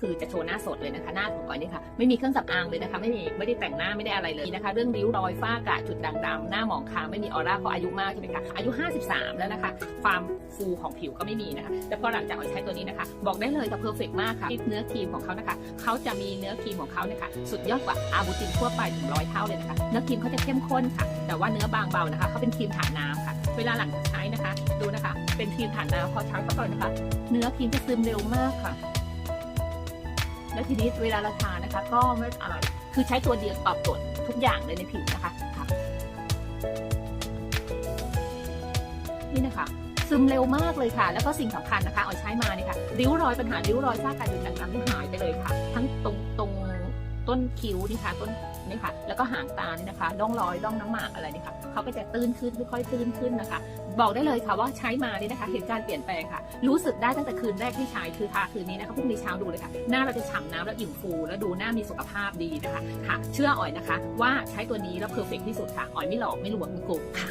คือจะโชว์หน้าสดเลยนะคะ หน้าของก่อนนี่ค่ะไม่มีเครื่องสำอางเลยนะคะ ไม่มีไม่ได้แต่งหน้าไม่ได้อะไรเลยนะคะ เรื่องริ้วรอยฝ้ากระจุดด่างดำหน้าหมองคล้ำไม่มีออร่าเพราะอายุมากใช่ไหมคะอายุ 53 แล้วนะคะ ความฟูของผิวก็ไม่มีนะคะแต่พอหลังจากออยใช้ตัวนี้นะคะ บอกได้เลยค่ะเพอร์เฟกมากค่ะเนื้อครีมของเขานะคะเขาจะมีเนื้อครีมของเขาเนี่ยค่ะสุดยอดกว่าอาบูตินทั่วไปถึงร้อยเท่าเลยนะคะ เนื้อครีมเขาจะเข้มข้นค่ะ แต่ว่าเนื้อบางเบานะคะเขาเป็นครีมฐานน้ำค่ะ เวลาหลังจากใช้นะคะ ดูนะคะ เป็นครีมฐานน้ำพอใช้เข้าไปนะคะ เนื้อครีมจะซึมเร็วมากค่ะ แล้วทีนี้เวลาเราทานะคะ ก็ไม่อะไรคือใช้ตัวเดียวตอบโจทย์ทุกอย่างเลยในผิวนะคะค่ะนี่นะคะซึมเร็วมากเลยค่ะ แล้วก็สิ่งสำคัญนะคะเอาใช้มาเนี่ยค่ะ ริ้วรอยปัญหาริ้วรอยซาการจุดด่างดำที่หายไปเลยค่ะ ทั้งตรงตรง ต้นคิ้วนี่ค่ะต้นนี่ค่ะ แล้วก็หางตานี่นะคะร่องรอยร่องน้ำหมากอะไรนี่ค่ะเขาก็จะตื้นขึ้นค่อยๆตื้นขึ้นนะคะ บอกได้เลยค่ะว่าใช้มานี่นะคะ เห็นการเปลี่ยนแปลงค่ะ รู้สึกได้ตั้งแต่คืนแรกที่ใช้คือทาคืนนี้นะคะพรุ่งนี้เช้าดูเลยค่ะ หน้าเราจะฉ่ำน้ำแล้วอิ่มฟู แล้วดูหน้ามีสุขภาพดีนะคะค่ะ เชื่ออ่อยนะคะ ว่าใช้ตัวนี้แล้วเพอร์เฟกที่สุดค่ะอ่อยไม่หลอกไม่ลวงไม่โกงค่ะ